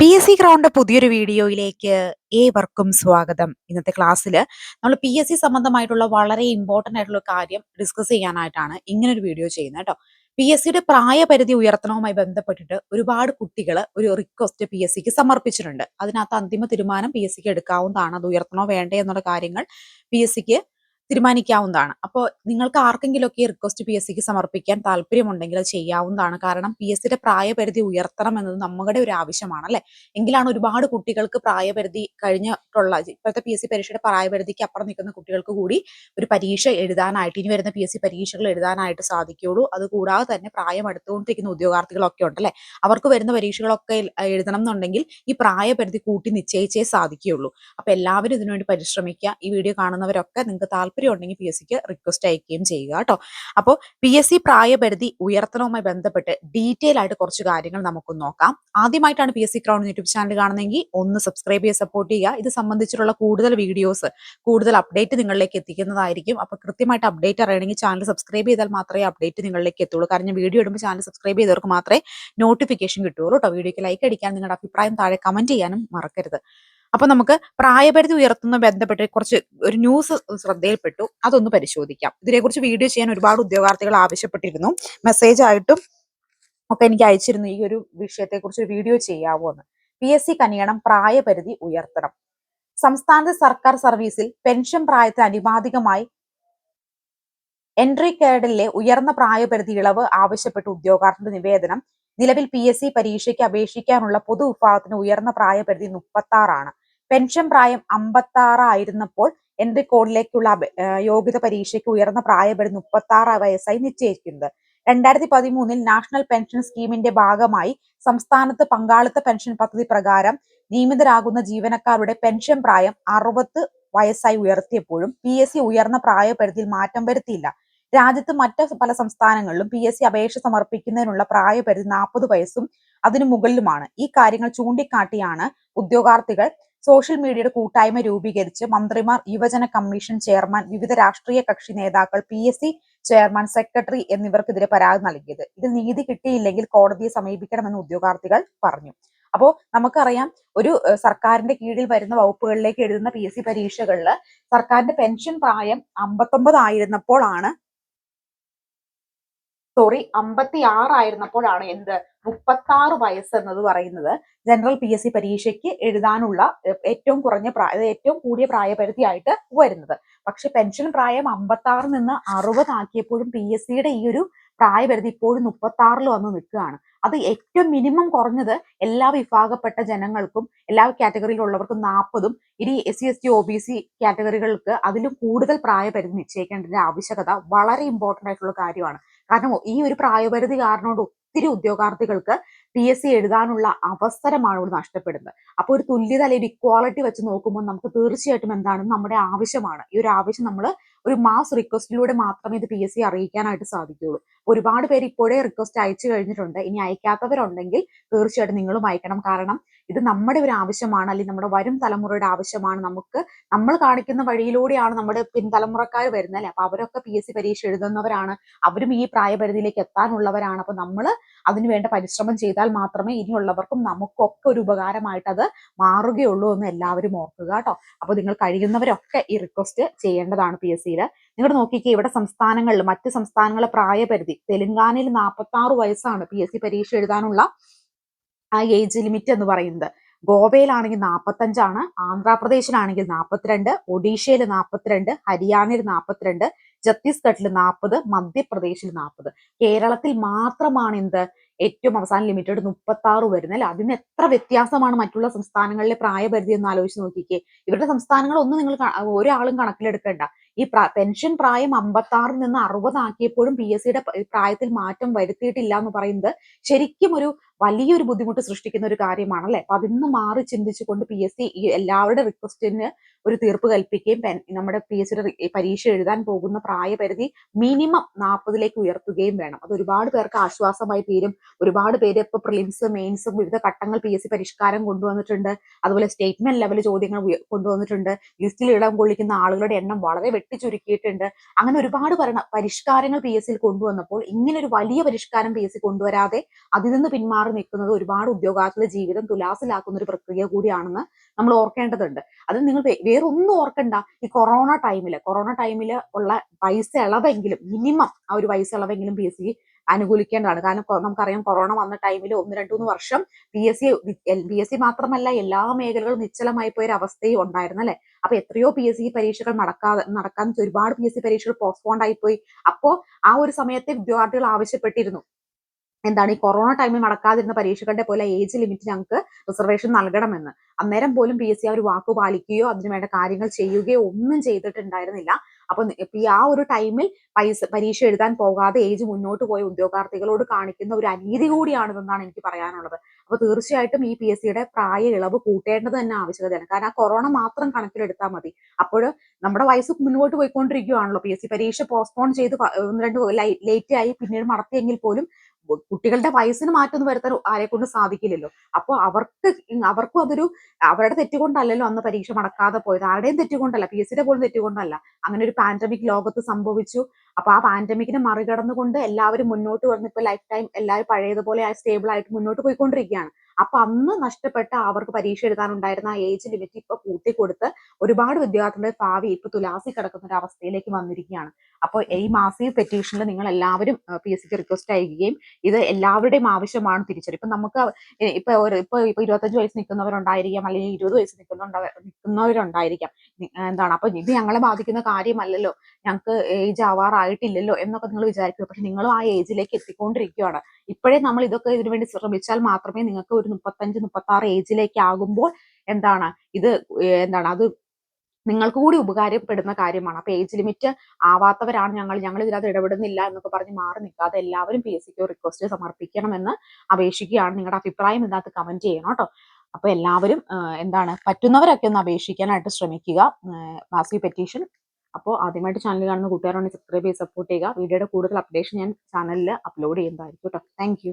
P S C ground പുതിയൊരു വീഡിയോയിലേക്ക് ഏവർക്കും സ്വാഗതം. ഇന്നത്തെ ക്ലാസ്സിൽ നമ്മൾ പി എസ് സി സംബന്ധമായിട്ടുള്ള വളരെ ഇമ്പോർട്ടന്റ് ആയിട്ടുള്ള കാര്യം ഡിസ്കസ് ചെയ്യാനായിട്ടാണ് ഇങ്ങനെ ഒരു വീഡിയോ ചെയ്യുന്നത് കേട്ടോ പി എസ് സിയുടെ പ്രായപരിധി ഉയർത്തണവുമായി ബന്ധപ്പെട്ടിട്ട് ഒരുപാട് കുട്ടികൾ ഒരു റിക്വസ്റ്റ് പി എസ് സിക്ക് സമർപ്പിച്ചിട്ടുണ്ട്. അതിനകത്ത് അന്തിമ തീരുമാനം പി എസ് സിക്ക് എടുക്കാവുന്നതാണ്. അത് ഉയർത്തണോ വേണ്ടേ എന്നുള്ള കാര്യങ്ങൾ പി എസ് സിക്ക് തീരുമാനിക്കാവുന്നതാണ്. അപ്പോൾ നിങ്ങൾക്ക് ആർക്കെങ്കിലുമൊക്കെ റിക്വസ്റ്റ് പി എസ് സിക്ക് സമർപ്പിക്കാൻ താല്പര്യമുണ്ടെങ്കിൽ അത് ചെയ്യാവുന്നതാണ്. കാരണം പി എസ് സിയുടെ പ്രായപരിധി ഉയർത്തണം എന്നത് നമ്മുടെ ഒരു ആവശ്യമാണ് അല്ലെ? എങ്കിലാണ് ഒരുപാട് കുട്ടികൾക്ക് പ്രായപരിധി കഴിഞ്ഞിട്ടുള്ള ഇപ്പോഴത്തെ പി എസ് സി പരീക്ഷയുടെ പ്രായപരിധിക്ക് അപ്പുറം നിൽക്കുന്ന കുട്ടികൾക്ക് കൂടി ഒരു പരീക്ഷ എഴുതാനായിട്ട് ഇനി വരുന്ന പി എസ് സി പരീക്ഷകൾ എഴുതാനായിട്ട് സാധിക്കുകയുള്ളൂ. അതുകൂടാതെ തന്നെ പ്രായം എടുത്തുകൊണ്ടിരിക്കുന്ന ഉദ്യോഗാർത്ഥികളൊക്കെ ഉണ്ടല്ലേ അവർക്ക് വരുന്ന പരീക്ഷകളൊക്കെ എഴുതണം എന്നുണ്ടെങ്കിൽ ഈ പ്രായപരിധി കൂട്ടി നിശ്ചയിച്ചേ സാധിക്കുകയുള്ളൂ. അപ്പൊ എല്ലാവരും ഇതിനുവേണ്ടി പരിശ്രമിക്കുക. ഈ വീഡിയോ കാണുന്നവരൊക്കെ നിങ്ങൾക്ക് താല്പര്യം ഉണ്ടെങ്കിൽ പി എസ് സിക്ക് റിക്വസ്റ്റ് അയക്കുകയും ചെയ്യുക കേട്ടോ. അപ്പോൾ പി എസ് സി പ്രായപരിധി ഉയർത്തണവുമായി ബന്ധപ്പെട്ട് ഡീറ്റെയിൽ ആയിട്ട് കുറച്ച് കാര്യങ്ങൾ നമുക്കൊന്ന് നോക്കാം. ആദ്യമായിട്ടാണ് P S C crown YouTube channel കാണുന്നതെങ്കിൽ ഒന്ന് സബ്സ്ക്രൈബ് ചെയ്ത് സപ്പോർട്ട് ചെയ്യുക. ഇത് സംബന്ധിച്ചിട്ടുള്ള കൂടുതൽ വീഡിയോസ് കൂടുതൽ അപ്ഡേറ്റ് നിങ്ങളിലേക്ക് എത്തിക്കുന്നതായിരിക്കും. അപ്പോൾ കൃത്യമായിട്ട് അപ്ഡേറ്റ് അറിയണമെങ്കിൽ ചാനൽ സബ്സ്ക്രൈബ് ചെയ്താൽ മാത്രമേ അപ്ഡേറ്റ് നിങ്ങളിലേക്ക് എത്തുള്ളൂ. കാരണം വീഡിയോ ഇടുമ്പോൾ ചാനൽ സബ്സ്ക്രൈബ് ചെയ്തവർക്ക് മാത്രമേ നോട്ടിഫിക്കേഷൻ കിട്ടുള്ളൂ കേട്ടോ. വീഡിയോക്ക് ലൈക്ക് അടിക്കാൻ നിങ്ങളുടെ അഭിപ്രായം താഴെ കമന്റ് ചെയ്യാനും മറക്കരുത്. അപ്പൊ നമുക്ക് പ്രായപരിധി ഉയർത്തുന്ന ബന്ധപ്പെട്ട് കുറച്ച് ഒരു ന്യൂസ് ശ്രദ്ധയിൽപ്പെട്ടു. അതൊന്ന് പരിശോധിക്കാം. ഇതിനെക്കുറിച്ച് വീഡിയോ ചെയ്യാൻ ഒരുപാട് ഉദ്യോഗാർത്ഥികൾ ആവശ്യപ്പെട്ടിരുന്നു. മെസ്സേജ് ആയിട്ടും ഒക്കെ എനിക്ക് അയച്ചിരുന്നു ഈ ഒരു വിഷയത്തെക്കുറിച്ച് വീഡിയോ ചെയ്യാവോ എന്ന് പി എസ് സി കനിയണം പ്രായപരിധി ഉയർത്തണം. സംസ്ഥാനത്തെ സർക്കാർ സർവീസിൽ പെൻഷൻ പ്രായത്തിന് അനുപാതികമായി എൻട്രി കേഡിലെ ഉയർന്ന പ്രായപരിധി ഇളവ് ആവശ്യപ്പെട്ട ഉദ്യോഗാർത്ഥിയുടെ നിവേദനം. നിലവിൽ പി എസ് സി പരീക്ഷയ്ക്ക് അപേക്ഷിക്കാനുള്ള പൊതു വിഭാഗത്തിന് ഉയർന്ന പ്രായപരിധി മുപ്പത്തി ആറാണ് പെൻഷൻ പ്രായം അമ്പത്തി ആറായിരുന്നപ്പോൾ എൻട്രി കോഡിലേക്കുള്ള യോഗ്യത പരീക്ഷയ്ക്ക് ഉയർന്ന പ്രായപരിധി മുപ്പത്തി ആറ് വയസ്സായി നിശ്ചയിക്കുന്നത് രണ്ടായിരത്തി പതിമൂന്നിൽ നാഷണൽ പെൻഷൻ സ്കീമിന്റെ ഭാഗമായി സംസ്ഥാനത്ത് പങ്കാളിത്ത പെൻഷൻ പദ്ധതി പ്രകാരം നിയമിതരാകുന്ന ജീവനക്കാരുടെ പെൻഷൻ പ്രായം അറുപത് വയസ്സായി ഉയർത്തിയപ്പോഴും പി എസ് സി ഉയർന്ന പ്രായപരിധിയിൽ മാറ്റം വരുത്തിയില്ല. രാജ്യത്ത് മറ്റ് പല സംസ്ഥാനങ്ങളിലും പി എസ് സി അപേക്ഷ സമർപ്പിക്കുന്നതിനുള്ള പ്രായപരിധി നാൽപ്പത് വയസ്സും അതിനു മുകളിലുമാണ്. ഈ കാര്യങ്ങൾ ചൂണ്ടിക്കാട്ടിയാണ് ഉദ്യോഗാർത്ഥികൾ സോഷ്യൽ മീഡിയയുടെ കൂട്ടായ്മ രൂപീകരിച്ച് മന്ത്രിമാർ യുവജന കമ്മീഷൻ ചെയർമാൻ വിവിധ രാഷ്ട്രീയ കക്ഷി നേതാക്കൾ P S C chairman secretary എന്നിവർക്കെതിരെ പരാതി നൽകിയത്. ഇതിൽ നീതി കിട്ടിയില്ലെങ്കിൽ കോടതിയെ സമീപിക്കണമെന്ന് ഉദ്യോഗാർത്ഥികൾ പറഞ്ഞു. അപ്പോൾ നമുക്കറിയാം ഒരു സർക്കാരിന്റെ കീഴിൽ വരുന്ന വകുപ്പുകളിലേക്ക് എഴുതുന്ന പി എസ് സി പരീക്ഷകളിൽ സർക്കാരിന്റെ പെൻഷൻ പ്രായം അമ്പത്തൊമ്പത് ആയിരുന്നപ്പോഴാണ് സോറി അമ്പത്തി ആറായിരുന്നപ്പോഴാണ് എന്ത്? മുപ്പത്തി ആറ് വയസ്സ് എന്നത് പറയുന്നത്. ജനറൽ പി എസ് സി പരീക്ഷയ്ക്ക് എഴുതാനുള്ള ഏറ്റവും കുറഞ്ഞ പ്രായ ഏറ്റവും കൂടിയ പ്രായപരിധിയായിട്ട് വരുന്നത്. പക്ഷെ പെൻഷൻ പ്രായം അമ്പത്തി ആറിൽ നിന്ന് അറുപതാക്കിയപ്പോഴും പി എസ് സിയുടെ ഈ ഒരു പ്രായപരിധി ഇപ്പോഴും മുപ്പത്തി ആറിൽ വന്ന് നിൽക്കുകയാണ്. അത് ഏറ്റവും മിനിമം കുറഞ്ഞത് എല്ലാ വിഭാഗപ്പെട്ട ജനങ്ങൾക്കും എല്ലാ കാറ്റഗറിയിലുള്ളവർക്കും നാൽപ്പതും ഇനി S C S T O B C കാറ്റഗറികൾക്ക് അതിലും കൂടുതൽ പ്രായപരിധി നിശ്ചയിക്കേണ്ടതിന്റെ ആവശ്യകത വളരെ ഇമ്പോർട്ടന്റ് ആയിട്ടുള്ള കാര്യമാണ്. കാരണം ഈ ഒരു പ്രായപരിധി കാരണം ഒത്തിരി ഉദ്യോഗാർത്ഥികൾക്ക് പി എസ് സി എഴുതാനുള്ള അവസരമാണ് ഇവിടെ നഷ്ടപ്പെടുന്നത്. അപ്പോൾ ഒരു തുല്യത അല്ലെങ്കിൽ ഇക്വാളിറ്റി വെച്ച് നോക്കുമ്പോൾ നമുക്ക് തീർച്ചയായിട്ടും എന്താണ്? നമ്മുടെ ആവശ്യമാണ്. ഈ ഒരു ആവശ്യം നമ്മൾ ഒരു മാസ് റിക്വസ്റ്റിലൂടെ മാത്രമേ ഇത് പി എസ് സി അറിയിക്കാനായിട്ട് സാധിക്കുകയുള്ളൂ. ഒരുപാട് പേര് ഇപ്പോഴേ റിക്വസ്റ്റ് അയച്ചു കഴിഞ്ഞിട്ടുണ്ട്. ഇനി അയക്കാത്തവരുണ്ടെങ്കിൽ തീർച്ചയായിട്ടും നിങ്ങളും അയക്കണം. കാരണം ഇത് നമ്മുടെ ഒരു ആവശ്യമാണ് അല്ലെങ്കിൽ നമ്മുടെ വരും തലമുറയുടെ ആവശ്യമാണ്. നമുക്ക് നമ്മൾ കാണിക്കുന്ന വഴിയിലൂടെയാണ് നമ്മുടെ പിൻതലമുറക്കാർ വരുന്നത് അല്ലെ? അപ്പൊ അവരൊക്കെ പി എസ് സി പരീക്ഷ എഴുതുന്നവരാണ്. അവരും ഈ പ്രായപരിധിയിലേക്ക് എത്താനുള്ളവരാണ്. അപ്പൊ നമ്മൾ അതിനുവേണ്ട പരിശ്രമം ചെയ്താൽ മാത്രമേ ഇനിയുള്ളവർക്കും നമുക്കൊക്കെ ഒരു ഉപകാരമായിട്ട് അത് മാറുകയുള്ളൂ എന്ന് എല്ലാവരും ഓർക്കുക കേട്ടോ. അപ്പൊ നിങ്ങൾ കഴിയുന്നവരൊക്കെ ഈ റിക്വസ്റ്റ് ചെയ്യേണ്ടതാണ് പി എസ് സിയിൽ നിങ്ങൾ നോക്കിക്കേ ഇവിടെ സംസ്ഥാനങ്ങളിൽ മറ്റ് സംസ്ഥാനങ്ങളെ പ്രായപരിധി തെലുങ്കാനയിൽ നാൽപ്പത്തി ആറ് വയസ്സാണ് പി എസ് സി പരീക്ഷ എഴുതാനുള്ള ആ ഏജ് ലിമിറ്റ് എന്ന് പറയുന്നത്. ഗോവയിലാണെങ്കിൽ നാൽപ്പത്തഞ്ചാണ് ആന്ധ്രാപ്രദേശിലാണെങ്കിൽ നാൽപ്പത്തിരണ്ട് ഒഡീഷയിൽ നാൽപ്പത്തിരണ്ട് ഹരിയാനയിൽ നാൽപ്പത്തിരണ്ട് ഛത്തീസ്ഗഡിൽ നാൽപ്പത് മധ്യപ്രദേശിൽ നാൽപ്പത് കേരളത്തിൽ മാത്രമാണ് എന്ത്? ഏറ്റവും അവസാന ലിമിറ്റഡ് മുപ്പത്തി ആറ് വരുന്നത് അതിന് എത്ര വ്യത്യാസമാണ് മറ്റുള്ള സംസ്ഥാനങ്ങളിലെ പ്രായപരിധി എന്ന് ആലോചിച്ച് നോക്കിക്കേ. ഇവരുടെ സംസ്ഥാനങ്ങൾ ഒന്നും നിങ്ങൾ ഒരാളും കണക്കിലെടുക്കണ്ട. ഈ പെൻഷൻ പ്രായം അമ്പത്തി ആറിൽ നിന്ന് അറുപതാക്കിയപ്പോഴും പി എസ് സിയുടെ പ്രായത്തിൽ മാറ്റം വരുത്തിയിട്ടില്ല എന്ന് പറയുന്നത് ശരിക്കും ഒരു വലിയൊരു ബുദ്ധിമുട്ട് സൃഷ്ടിക്കുന്ന ഒരു കാര്യമാണ് അല്ലെ അപ്പൊ അതിന്ന് മാറി ചിന്തിച്ചുകൊണ്ട് പി എസ് സി എല്ലാവരുടെ റിക്വസ്റ്റിന് ഒരു തീർപ്പ് കൽപ്പിക്കുകയും നമ്മുടെ പി എസ് സിയുടെ പരീക്ഷ എഴുതാൻ പോകുന്ന പ്രായപരിധി മിനിമം നാൽപ്പതിലേക്ക് ഉയർത്തുകയും വേണം. അത് ഒരുപാട് പേർക്ക് ആശ്വാസമായി തീരും. ഒരുപാട് പേര് ഇപ്പൊ പ്രിലിംസ് മെയിൻസും വിവിധ ഘട്ടങ്ങൾ പി എസ് സി പരിഷ്കാരം കൊണ്ടുവന്നിട്ടുണ്ട്. അതുപോലെ സ്റ്റേറ്റ്മെന്റ് ലെവൽ ചോദ്യങ്ങൾ കൊണ്ടുവന്നിട്ടുണ്ട്. ലിസ്റ്റിൽ ഇടം കൊള്ളിക്കുന്ന ആളുകളുടെ എണ്ണം വളരെ വെട്ടിച്ചുരുക്കിയിട്ടുണ്ട്. അങ്ങനെ ഒരുപാട് പരിഷ്കാരങ്ങൾ പി എസ് സിയിൽ കൊണ്ടുവന്നപ്പോൾ ഇങ്ങനെ ഒരു വലിയ പരിഷ്കാരം പി എസ് സി കൊണ്ടുവരാതെ അതിൽ നിന്ന് പിന്മാറി മാറി നിൽക്കുന്നത് ഒരുപാട് ഉദ്യോഗാർത്ഥികളുടെ ജീവിതം തുലാസിലാക്കുന്ന ഒരു പ്രക്രിയ കൂടിയാണെന്ന് നമ്മൾ ഓർക്കേണ്ടതുണ്ട്. അത് നിങ്ങൾ വേറൊന്നും ഓർക്കണ്ട. ഈ കൊറോണ ടൈമിൽ കൊറോണ ടൈമിൽ ഉള്ള പൈസ ഇളവെങ്കിലും മിനിമം ആ ഒരു പൈസ ഇളവെങ്കിലും പി എസ് സി അനുകൂലിക്കേണ്ടതാണ്. കാരണം നമുക്കറിയാം കൊറോണ വന്ന ടൈമിൽ ഒന്ന് രണ്ടു മൂന്ന് വർഷം P S C P S C മാത്രമല്ല എല്ലാ മേഖലകളും നിശ്ചലമായി പോയ ഒരു അവസ്ഥയും ഉണ്ടായിരുന്നു അല്ലെ? അപ്പൊ എത്രയോ പി എസ് സി പരീക്ഷകൾ നടക്കാതെ നടക്കാൻ ഒരുപാട് പി എസ് സി പരീക്ഷകൾ പോസ്റ്റ്പോണ്ട് ആയിപ്പോയി അപ്പോ ആ ഒരു സമയത്തെ വിദ്യാർത്ഥികൾ ആവശ്യപ്പെട്ടിരുന്നു. എന്താണ് ഈ കൊറോണ ടൈമിൽ നടക്കാതിരുന്ന പരീക്ഷകളുടെ പോലെ ഏജ് ലിമിറ്റ് ഞങ്ങൾക്ക് റിസർവേഷൻ നൽകണമെന്ന്. അന്നേരം പോലും പി എസ് സി ഒരു വാക്ക് പാലിക്കുകയോ അതിനു വേണ്ട കാര്യങ്ങൾ ചെയ്യുകയോ ഒന്നും ചെയ്തിട്ടുണ്ടായിരുന്നില്ല. അപ്പൊ ഈ ആ ഒരു ടൈമിൽ പൈസ പരീക്ഷ എഴുതാൻ പോകാതെ ഏജ് മുന്നോട്ട് പോയ ഉദ്യോഗാർത്ഥികളോട് കാണിക്കുന്ന ഒരു അനീതി കൂടിയാണിതെന്നാണ് എനിക്ക് പറയാനുള്ളത്. അപ്പൊ തീർച്ചയായിട്ടും ഈ പി എസ് സിയുടെ പ്രായ ഇളവ് കൂട്ടേണ്ടത് തന്നെ ആവശ്യകതയാണ്. കാരണം ആ കൊറോണ മാത്രം കണക്കിലെടുത്താൽ മതി. അപ്പോൾ നമ്മുടെ വയസ്സ് മുന്നോട്ട് പോയിക്കൊണ്ടിരിക്കുകയാണല്ലോ പി എസ് സി പരീക്ഷ പോസ്റ്റ്പോൺ ചെയ്ത് ഒന്ന് രണ്ട് ലേറ്റ് ആയി പിന്നീട് നടത്തിയെങ്കിൽ പോലും കുട്ടികളുടെ വയസ്സിന് മാറ്റം വരുത്താൻ ആരെ കൊണ്ട് സാധിക്കില്ലല്ലോ. അപ്പോൾ അവർക്ക് അവർക്കും അതൊരു അവരുടെ തെറ്റുകൊണ്ടല്ലല്ലോ അന്ന് പരീക്ഷ മടക്കാതെ പോയത്. ആരുടെയും തെറ്റുകൊണ്ടല്ല. പി എസ് സിയുടെ പോലും തെറ്റുകൊണ്ടല്ല. അങ്ങനെ ഒരു പാൻഡമിക് ലോകത്ത് സംഭവിച്ചു. അപ്പൊ ആ പാൻഡമിക്കിനെ മറികടന്നുകൊണ്ട് എല്ലാവരും മുന്നോട്ട് വന്ന് ഇപ്പൊ ലൈഫ് ടൈം എല്ലാവരും പഴയതുപോലെ സ്റ്റേബിൾ ആയിട്ട് മുന്നോട്ട് പോയിക്കൊണ്ടിരിക്കുകയാണ്. അപ്പൊ അന്ന് നഷ്ടപ്പെട്ട അവർക്ക് പരീക്ഷ എഴുതാനുണ്ടായിരുന്ന ആ ഏജ് ലിമിറ്റ് ഇപ്പൊ കൂട്ടിക്കൊടുത്ത് ഒരുപാട് വിദ്യാർത്ഥികളുടെ ഭാവി ഇപ്പൊ തുലാസി കിടക്കുന്ന ഒരു അവസ്ഥയിലേക്ക് വന്നിരിക്കുകയാണ്. അപ്പോൾ ഈ മാസീവ് പെറ്റീഷനിൽ നിങ്ങൾ എല്ലാവരും പി എസ് സിക്ക് റിക്വസ്റ്റ് അയക്കുകയും ഇത് എല്ലാവരുടെയും ആവശ്യമാണ് തിരിച്ചറിയും ഇപ്പൊ നമുക്ക് ഇപ്പൊ ഇപ്പൊ ഇപ്പൊ ഇരുപത്തഞ്ച് വയസ്സ് നിൽക്കുന്നവരുണ്ടായിരിക്കാം അല്ലെങ്കിൽ ഇരുപത് വയസ്സ് നിൽക്കുന്നുണ്ട നിൽക്കുന്നവരുണ്ടായിരിക്കാം. എന്താണ്? അപ്പൊ ഇത് ഞങ്ങളെ ബാധിക്കുന്ന കാര്യമല്ലല്ലോ. ഞങ്ങൾക്ക് ഏജ് ആവാറായിട്ടില്ലല്ലോ എന്നൊക്കെ നിങ്ങൾ വിചാരിക്കുക പക്ഷെ നിങ്ങളും ആ ഏജിലേക്ക് എത്തിക്കൊണ്ടിരിക്കുകയാണ്. ഇപ്പോഴേ നമ്മൾ ഇതൊക്കെ ഇതിനു വേണ്ടി ശ്രമിച്ചാൽ മാത്രമേ നിങ്ങൾക്ക് ഒരു മുപ്പത്തഞ്ച് മുപ്പത്തി ആറ് ഏജിലേക്ക് ആകുമ്പോൾ എന്താണ്? ഇത് എന്താണ്? അത് നിങ്ങൾക്ക് കൂടി ഉപകാരപ്പെടുന്ന കാര്യമാണ്. അപ്പൊ ഏജ് ലിമിറ്റ് ആവാത്തവരാണ് ഞങ്ങൾ. ഞങ്ങൾ ഇതിനകത്ത് ഇടപെടുന്നില്ല എന്നൊക്കെ പറഞ്ഞ് മാറി നിൽക്കാതെ എല്ലാവരും പി എസ് സിക്ക് റിക്വസ്റ്റ് സമർപ്പിക്കണമെന്ന് അപേക്ഷിക്കുകയാണ്. നിങ്ങളുടെ അഭിപ്രായം ഇതിനകത്ത് കമന്റ് ചെയ്യണം കേട്ടോ. അപ്പൊ എല്ലാവരും എന്താണ്? പറ്റുന്നവരൊക്കെ ഒന്ന് അപേക്ഷിക്കാനായിട്ട് ശ്രമിക്കുക. മാസി പെറ്റീഷൻ അപ്പോൾ ആദ്യമായിട്ട് ചാനൽ കാണുന്ന കൂട്ടുകാരാണെങ്കിൽ സബ്സ്ക്രൈബ് ചെയ്ത് സപ്പോർട്ട് ചെയ്യുക. വീഡിയോയുടെ കൂടുതൽ അപ്ഡേഷൻ ഞാൻ ചാനലിൽ അപ്ലോഡ് ചെയ്യുന്നതായിരിക്കും കേട്ടോ താങ്ക്